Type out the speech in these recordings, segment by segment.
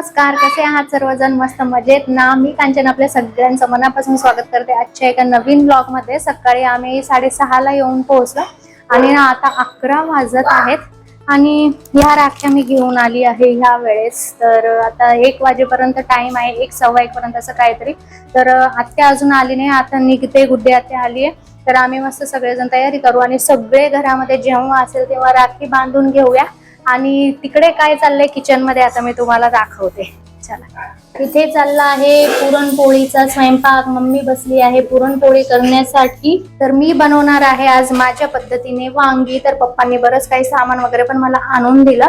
नमस्कार कसे आहात सर्वजण? मस्त मजेत ना? मी कांचन आपल्या सगळ्यांचं मनापासून स्वागत करते आजच्या एका नवीन ब्लॉगमध्ये सकाळी आम्ही साडेसहाला येऊन पोहोचलो आणि ना आता अकरा वाजत आहेत आणि ह्या राख्या मी घेऊन आली आहे ह्या वेळेस. तर आता एक वाजेपर्यंत टाइम आहे एक सव्वा एक पर्यंत असं काहीतरी. तर आत्या अजून आली नाही आता निघते गुड्डे आत्या आली आहे तर आम्ही मस्त सगळेजण तयारी करू आणि सगळे घरामध्ये जेव्हा असेल तेव्हा राखी बांधून घेऊया. आणि तिकडे काय चाललंय किचनमध्ये आता मी तुम्हाला दाखवते. चला. इथे चालला आहे पुरणपोळीचा स्वयंपाक. मम्मी बसली आहे पुरणपोळी करण्यासाठी. तर मी बनवणार आहे आज माझ्या पद्धतीने वांगी. तर पप्पांनी बरंच काही सामान वगैरे पण मला आणून दिलं.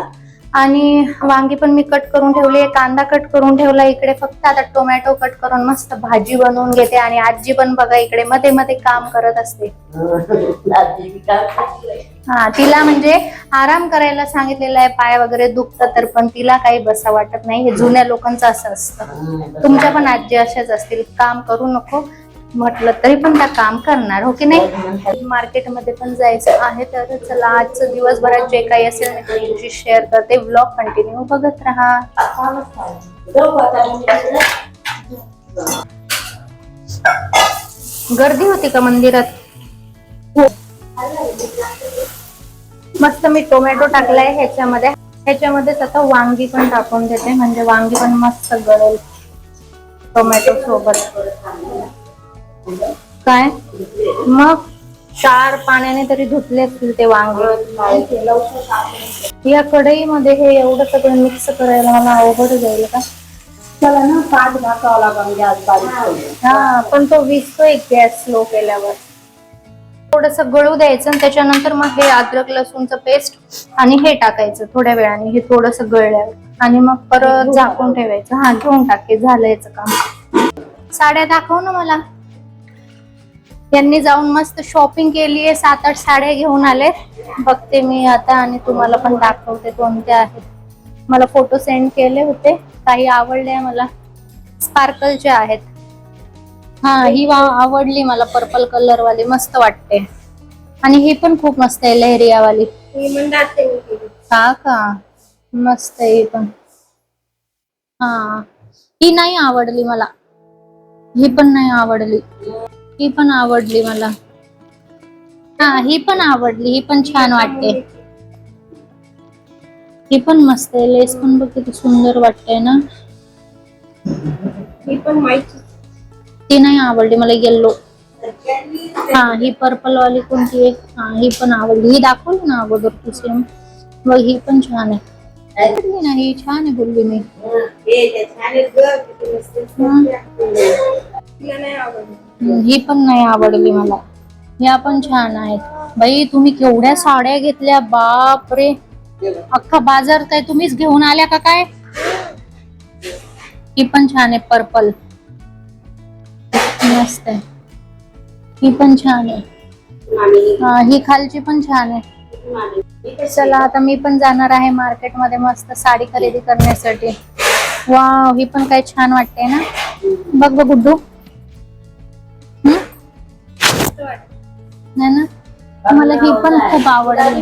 आणि वांगी पण मी कट करून ठेवली कांदा कट करून ठेवला इकडे. फक्त आता टोमॅटो कट करून मस्त भाजी बनवून घेते. आणि आजी पण बघा इकडे मध्ये मध्ये काम करत असते. हा तिला म्हणजे आराम करायला सांगितलेलं आहे पाय वगैरे दुखतात तर पण तिला काही बसा वाटत नाही. हे जुन्या लोकांचं असं असतं. तुमच्या पण आजी अशाच असतील. काम करू नको म्हटलं तरी पण त्या काम करणार हो की नाही? मार्केटमध्ये पण जायचं आहे तर चला आजचं दिवसभरात जे काही असेल मी तुमची शेअर करते. ब्लॉग कंटिन्यू बघत राहा. गर्दी होती का मंदिरात? मस्त मी टोमॅटो टाकलाय ह्याच्यामध्ये. ह्याच्यामध्येच आता वांगी पण टाकून देते म्हणजे वांगी पण मस्त गळेल टोमॅटो सोबत. काय? मग चार पाण्याने तरी धुतले असतील ते वांगे. या कढईमध्ये हे एवढं सगळं मिक्स करायला मला अवघड जाईल का? त्याला ना पाच घासावं लागेल गॅस बारीक. हा पण तो विजतोय गॅस स्लो केल्यावर. थोडस गळू द्यायचं आणि त्याच्यानंतर मग हे अद्रक लसूणचं पेस्ट आणि हे टाकायचं थोड्या वेळाने. हे थोडस गळल्यावर. आणि मग परत झाकून ठेवायचं. हा घेऊन टाके. झालं याचं काम. साड्या दाखव ना मला. यांनी जाऊन मस्त शॉपिंग केली आहे सात आठ साड्या घेऊन आले. बघते मी आता आणि तुम्हाला पण दाखवते कोणत्या आहेत. मला फोटो सेंड केले होते. काही आवडले मला. स्पार्कलचे आहेत. हा ही वा आवडली मला पर्पल कलर वाली मस्त वाटते. आणि ही पण खूप मस्त आहे लहरिया वाली. हा का? मस्त आहे ही पण. हा. ही नाही आवडली मला. ही पण नाही आवडली. ही पण आवडली मला. हा ही पण आवडली ही पण छान वाटते. ही पण मस्त आहे लेस पण बघ किती सुंदर वाटते ना. ही पण माहिती ती नाही आवडली मला येल्लो हा ही पर्पल वाली कोणती आहे? हा ही पण आवडली. ही दाखवली ना अगोदर तू सेम मग ही पण छान आहे. आवडली ना ही छान आहे बोलली मी. हम्म, ही पण नाही आवडली मला. ह्या पण छान आहेत. बाई तुम्ही केवढ्या साड्या घेतल्या बाप रे अख्खा बाजार काय तुम्हीच घेऊन आल्या का काय? ही पण छान आहे पर्पल मस्त आहे. ही पण छान आहे. हा ही खालची पण छान आहे. चला आता मी पण जाणार आहे मार्केटमध्ये मस्त साडी खरेदी करण्यासाठी. वाव ही पण काय छान वाटते ना? बघ बघ गुड्डू. ना? मला ही पण खूप आवडली.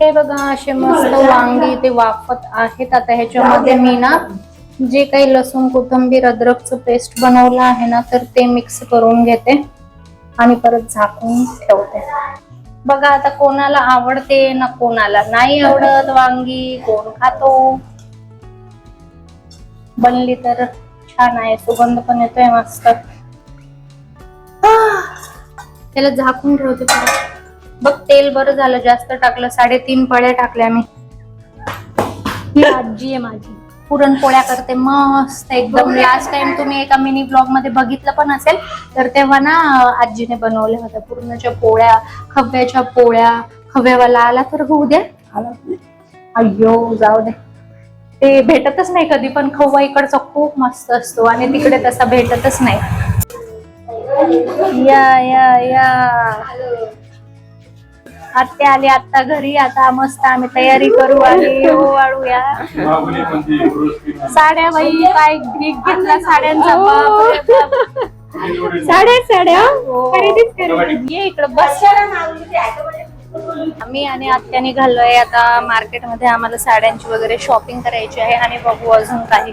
हे बघा असे मस्त वांगी ते वाफत आहेत. आता ह्याच्यामध्ये मी ना जे काही लसूण कोथंबीर अद्रकचं पेस्ट बनवलं आहे ना तर ते मिक्स करून घेते आणि परत झाकून ठेवते. बघा आता कोणाला आवडते ना कोणाला नाही आवडत वांगी कोण खातो? बनली तर छान आहे सुगंध पण येतोय मस्त. त्याला झाकून ठेवते बघ तेल बरं झालं जास्त टाकलं साडेतीन पळ्या टाकल्या मी. ही आजी आहे माझी. पुरणपोळ्या करते मस्त एकदम लास्ट टाइम तुम्ही एका मिनी ब्लॉगमध्ये बघितलं पण असेल तर तेव्हा ना आजीने बनवल्या होत्या पूर्णच्या पोळ्या खव्याच्या पोळ्या. खव्यावाला आला तर होऊ द्या. अय्यो जाऊ दे. ते भेटतच नाही कधी पण खव्वा इकडचा खूप मस्त असतो आणि तिकडे तसा भेटतच नाही. या या या. आत्या आली आता घरी आता मस्त आम्ही तयारी करू आणि ओवाळूया साड्या बाई काय ढीक घेतला साड्यांचा बाप. साड्या साड्या. खरेदीच खरेदी ये इकडं बस. मी आणि आत्या निघालोय आता मार्केटमध्ये आम्हाला साड्यांची वगैरे शॉपिंग करायची आहे आणि बघू अजून काही.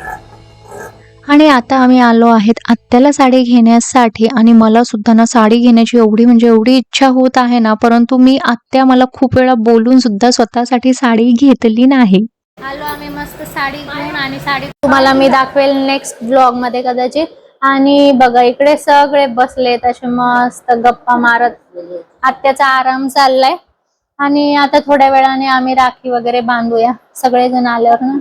आणि आता आम्ही आलो आहेत आत्याला साडी घेण्यासाठी आणि मला सुद्धा ना साडी घेण्याची एवढी म्हणजे एवढी इच्छा होत आहे ना परंतु मी आत्या मला खूप वेळा बोलून सुद्धा स्वतःसाठी साडी घेतली नाही. आलो आम्ही मस्त साडी घेऊन आणि साडी तुम्हाला मी दाखवेल नेक्स्ट ब्लॉगमध्ये कदाचित. आणि बघा इकडे सगळे बसलेत असे मस्त गप्पा मारत. आत्याचा आराम चाललाय. आणि आता थोड्या वेळाने आम्ही राखी वगैरे बांधूया. सगळेजण आल्यावर ना.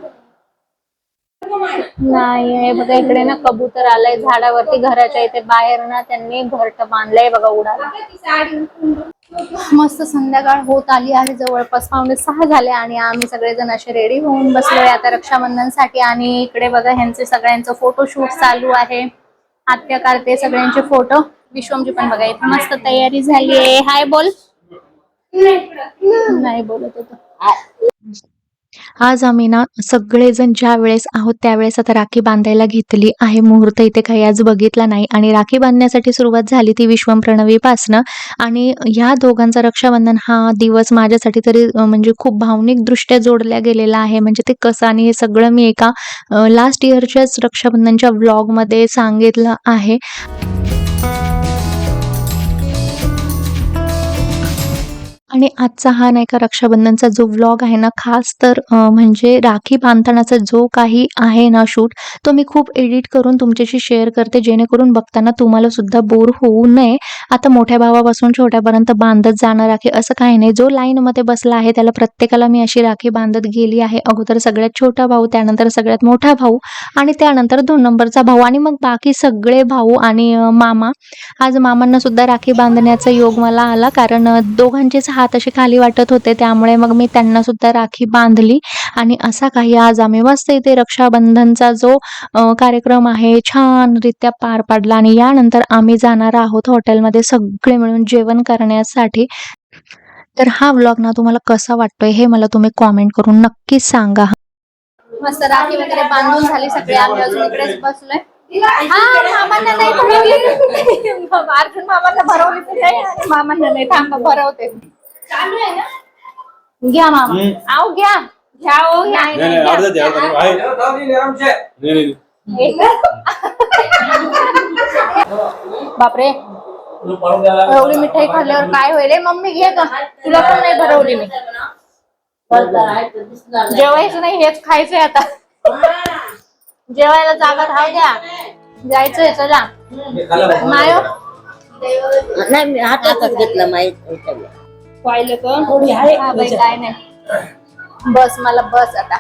नाही हे बघा इकडे ना कबूतर आलंय झाडावरती घराच्या इथे बाहेर ना त्यांनी घरट बांधलंय बघा उडाला. मस्त संध्याकाळ होत आली आहे जवळपास. पावणे सहा झाले आणि आम्ही सगळेजण असे रेडी होऊन बसलोय आता रक्षाबंधनसाठी. आणि इकडे बघा ह्यांचे सगळ्यांचं फोटोशूट चालू आहे. आत्या काढते सगळ्यांचे फोटो विश्वमची पण बघा इथे मस्त तयारी झाली आहे. हाय बोल. नाही बोलत होतो. आज आम्ही ना सगळेजण ज्या वेळेस आहोत त्यावेळेस आता राखी बांधायला घेतली आहे. मुहूर्त इथे काही आज बघितला नाही आणि राखी बांधण्यासाठी सुरुवात झाली ती विश्वम प्रणवीपासनं. आणि ह्या दोघांचा रक्षाबंधन हा दिवस माझ्यासाठी तरी म्हणजे खूप भावनिकदृष्ट्या जोडल्या गेलेला आहे. म्हणजे ते कसं आणि हे सगळं मी एका लास्ट इयरच्याच रक्षाबंधनच्या व्लॉगमध्ये सांगितलं आहे. आणि आजचा हा नाही का रक्षाबंधनचा जो व्लॉग आहे ना खास तर म्हणजे राखी बांधतानाचा जो काही आहे ना शूट तो मी खूप एडिट करून तुमच्याशी शेअर करते जेणेकरून बघताना तुम्हाला सुद्धा बोर होऊ नये. आता मोठ्या भावापासून छोट्यापर्यंत बांधत जाणं राखी असं काही नाही. जो लाईनमध्ये बसला आहे त्याला प्रत्येकाला मी अशी राखी बांधत गेली आहे. अगोदर सगळ्यात छोटा भाऊ त्यानंतर सगळ्यात मोठा भाऊ आणि त्यानंतर दोन नंबरचा भाऊ आणि मग बाकी सगळे भाऊ आणि मामा. आज मामांना सुद्धा राखी बांधण्याचा योग मला आला कारण दोघांचेच हात असे खाली वाटत होते त्यामुळे मग मी त्यांना सुद्धा राखी बांधली. आणि असा काही आज आम्ही मस्त इथे रक्षाबंधनचा जो कार्यक्रम आहे छानरित्या पार पाडला. आणि यानंतर आम्ही जाणार आहोत हॉटेलमध्ये सगळे मिळून जेवण करण्यासाठी. तर हा व्लॉग ना तुम्हाला कसा वाटतोय हे मला तुम्ही कॉमेंट करून नक्कीच सांगा. मस्त राखी वगैरे बांधून झाली सगळे आम्ही अजून इकडेच बसलोय. मामांना नाही भरवली. अर्जुन मामांना भरवली तर मामांना नाही थांबा भरवते. घ्या मामा. आव घ्या. घ्या ओ घ्या. नाही नाही अर्धा ते अर्धा नाही. आहे. नाही नाही एक. बापरे. एवढी मिठाई खाल्ल्यावर काय होईल? हे मम्मी घे का तुला पण नाही भरवली मी. जेवायचं नाही हेच खायचंय आता. जेवायला जागा राहू द्या. जायचंय चला. मायो नाही मी हातातच घेतलं माहीत पाहिलं का? हा बाई, काय नाही. बस मला बस आता.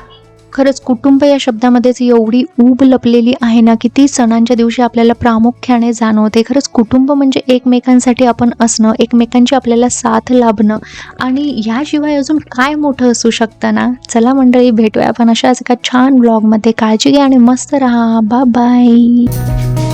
खरंच कुटुंब या शब्दामध्येच एवढी ऊब लपलेली आहे ना की ती सणांच्या दिवशी आपल्याला प्रामुख्याने जाणवते. खरंच कुटुंब म्हणजे एकमेकांसाठी आपण असणं एकमेकांची आपल्याला साथ लाभणं. आणि ह्याशिवाय अजून काय मोठं असू शकतं ना? चला मंडळी भेटूया आपण अशाच एका छान ब्लॉगमध्ये काळजी घ्या आणि मस्त राहा. बा बाय